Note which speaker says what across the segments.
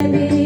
Speaker 1: baby.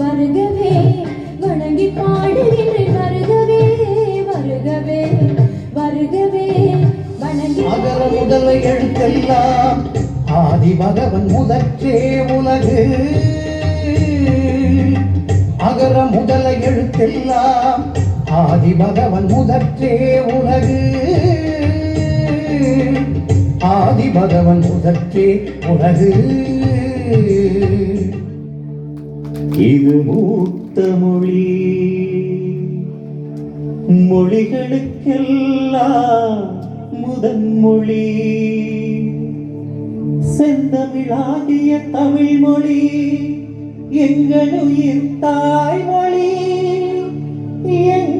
Speaker 1: வருகவே வணங்கி பாடுகின்றேன் வருகவே வருகவே வருகவே வணங்கி அகர முதல எழுத்தெல்லாம் ஆதி பகவன் முதற்றே உலகு அகர முதல எழுத்தெல்லாம் ஆதி பகவன் முதற்றே உலகு ஆதி பகவன் முதற்றே உலகு இது மூத்த மொழி மொழிகளுக்கெல்லாம் முதன் மொழி செந்தமிழாகிய தமிழ் மொழி எங்கள் உயிர் தாய்மொழி எங்கள்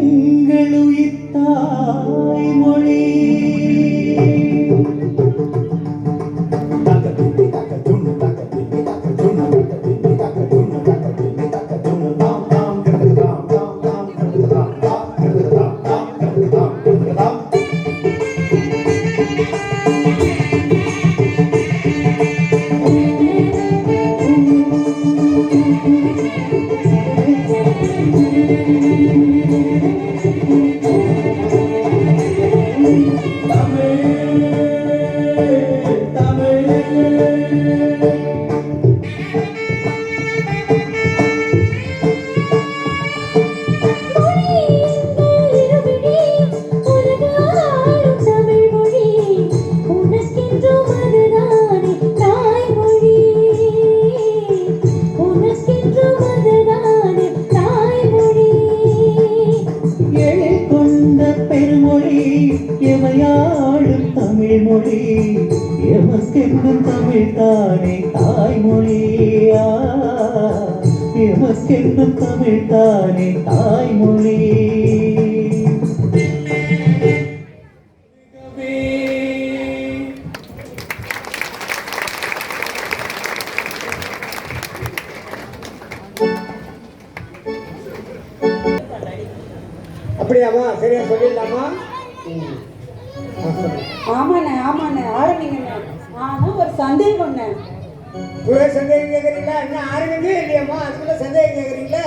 Speaker 1: கேட்குறீங்களா இன்னும் ஆரம்பிக்கவே இல்லையம்மா அதுக்குள்ள சந்தேகம் கேட்குறீங்களா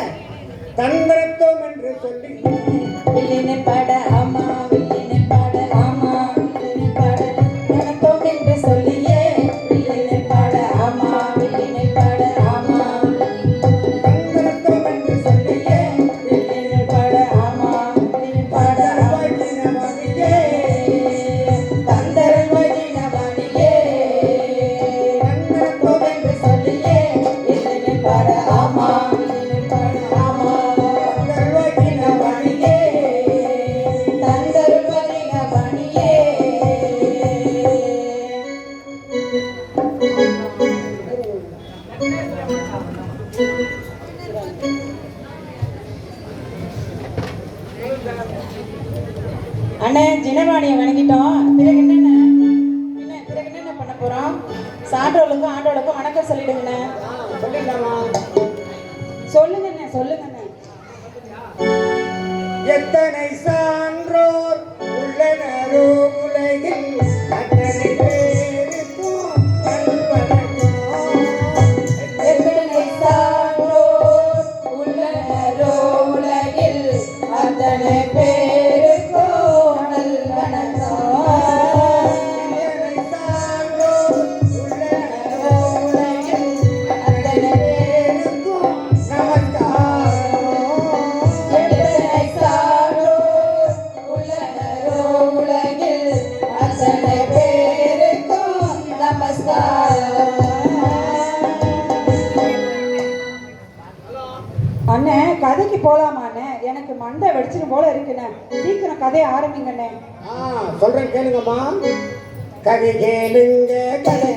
Speaker 1: தந்திரத்துவம் என்று சொல்லி பட அண்ணன் ஜனவாணியை வணங்கிட்டோம் பிறகு என்னென்ன என்ன பிறகு என்னென்ன பண்ண போகிறோம் சான்றோர்களுக்கும் ஆண்டோளுக்கும் வணக்கம் சொல்லிடுங்கண்ணே சொல்லிடலாமா சொல்லுங்கண்ணே சொல்லுங்கண்ணே எத்தனை கிடைச்சிடும் போல இருக்குண்ணே சீக்கிரம் கதையை ஆரம்பிங்கண்ணே சொல்றேன் கேளுங்கம்மா கதை கேளுங்க கதை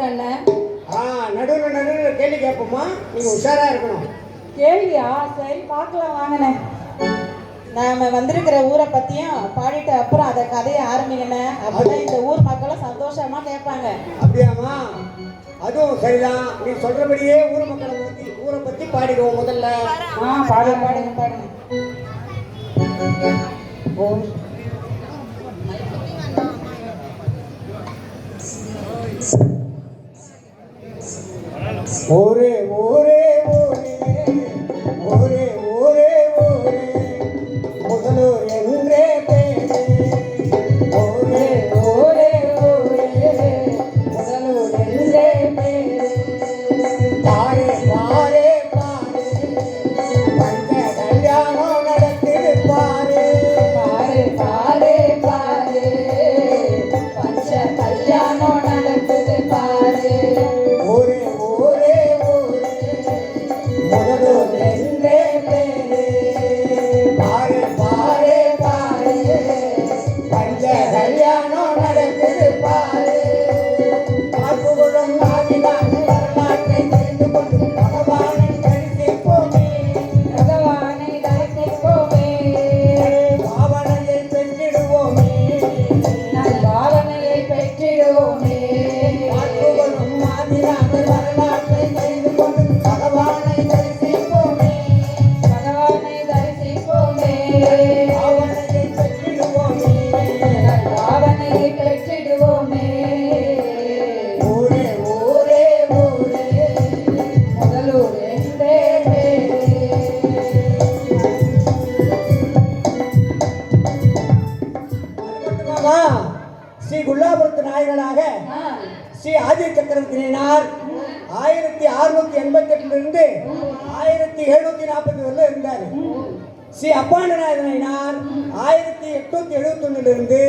Speaker 1: கேட்குறேன்ல ஆ நடுவில் நடுவில் கேள்வி கேட்போமா நீங்கள் உஷாராக இருக்கணும் கேள்வியா சரி பார்க்கலாம் வாங்கினேன் நாம் வந்திருக்கிற ஊரை பற்றியும் பாடிட்டு அப்புறம் அதை கதையை ஆரம்பிக்கணும் அப்படின்னா இந்த ஊர் மக்களும் சந்தோஷமாக கேட்பாங்க அப்படியாமா அதுவும் சரிதான் நீ சொல்கிறபடியே ஊர் மக்களை பற்றி ஊரை பற்றி பாடிடுவோம் முதல்ல ஆ பாடு பாடுங்க பாடுங்க Thank you. 오래오래 ஆயிரத்தி எழுநூத்தி நாற்பத்தி ஒண்ணுல இருந்தாரு ஸ்ரீ அப்பாண்டநாதனார் ஆயிரத்தி எட்நூத்தி எழுபத்தி ஒண்ணுல இருந்து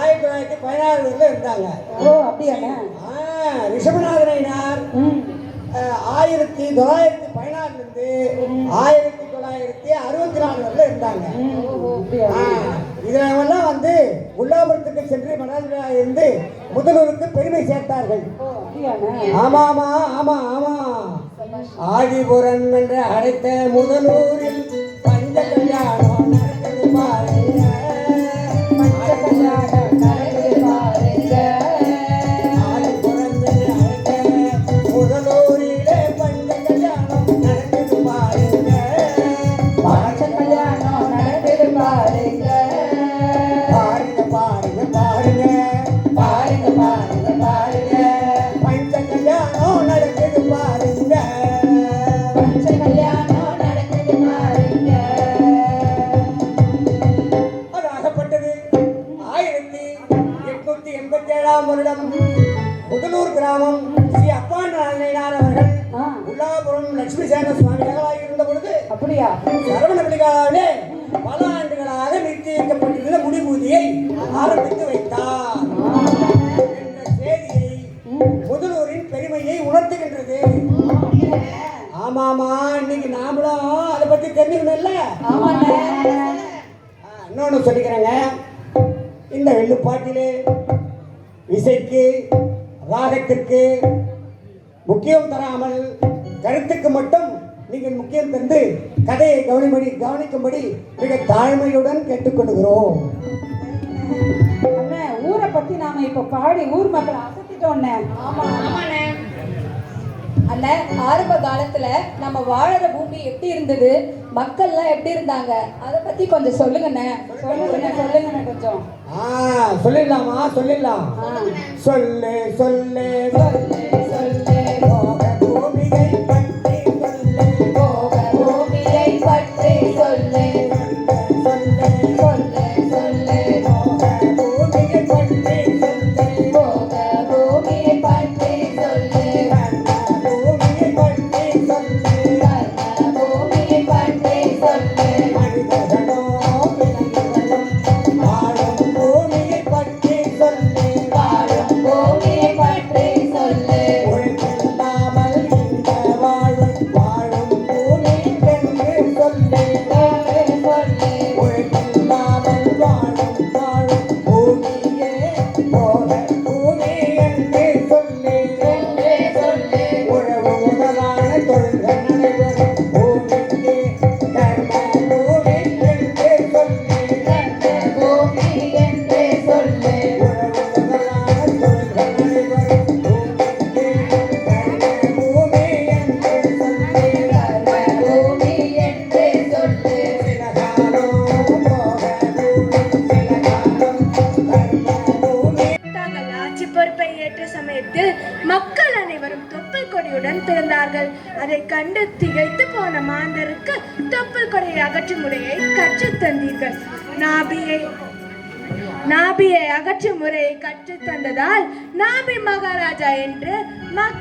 Speaker 1: ஆயிரத்தி தொள்ளாயிரத்தி பதினாறு வரையில இருந்தாங்க ஓ அப்படியா ரிஷபநாதனார் ஆயிரத்தி தொள்ளாயிரத்தி பதினாறுல இருந்து ஆயிரத்தி தொள்ளாயிரத்தி அறுபத்தி நாலு வரல இருந்தாங்க இதெல்லாம் வந்து உல்லாபுரத்துக்கு சென்று மனாதிராக இருந்து முதல்வருக்கு பெருமை சேர்த்தார்கள் ஆமாமா ஆமா ஆமா ஆதிபுரம் என்ற அழைத்த முதலூரில் பஞ்ச கல்யாணம் நடந்தது பாரு லட்சுமி சேன சுவாமிகளாக இருந்த பொழுது அப்படியா சரவண பிள்ளைகளாலே பல ஆண்டுகளாக நிச்சயிக்கப்பட்டிருந்த முடிபூதியை ஆரம்பித்து வைத்தார் என்ற செய்தியை முதல்வரின் பெருமையை உணர்த்துகின்றது ஆமாமா இன்னைக்கு நாமளும் அதை பத்தி தெரிஞ்சுக்கணும்ல இன்னொன்று சொல்லிக்கிறேங்க இந்த வெள்ளுப்பாட்டிலே இசைக்கு ராகத்திற்கு முக்கியம் தராமல் கருத்துக்கு மட்டும் நீங்கள் முக்கியம் தந்து கதையை கவனிப்படி கவனிக்கும்படி மிக தாழ்மையுடன் கேட்டுக்கொள்கிறோம் ஊரை பத்தி நாம இப்ப பாடி ஊர் மக்களை அசத்திட்டோம்னே ஆமா ஆமாண்ணே அண்ணன் ஆரம்ப காலத்துல நம்ம வாழற பூமி எப்படி இருந்தது மக்கள்லாம் எப்படி இருந்தாங்க அத பத்தி கொஞ்சம் சொல்லுங்கண்ணே சொல்லுங்க சொல்லுங்கண்ணே கொஞ்சம் சொல்லிடலாமா சொல்லிடலாம் சொல்லு சொல்லு சொல்லு சொல்லு அதை கண்டு திகைத்து போன மாந்தருக்கு தொப்புள் கொடை அகற்றும் முறையை கற்றுத் தந்தீர்கள் நாபியை நாபியை அகற்றும் முறையை கற்றுத் தந்ததால் நாபி மகாராஜா என்று மக்கள்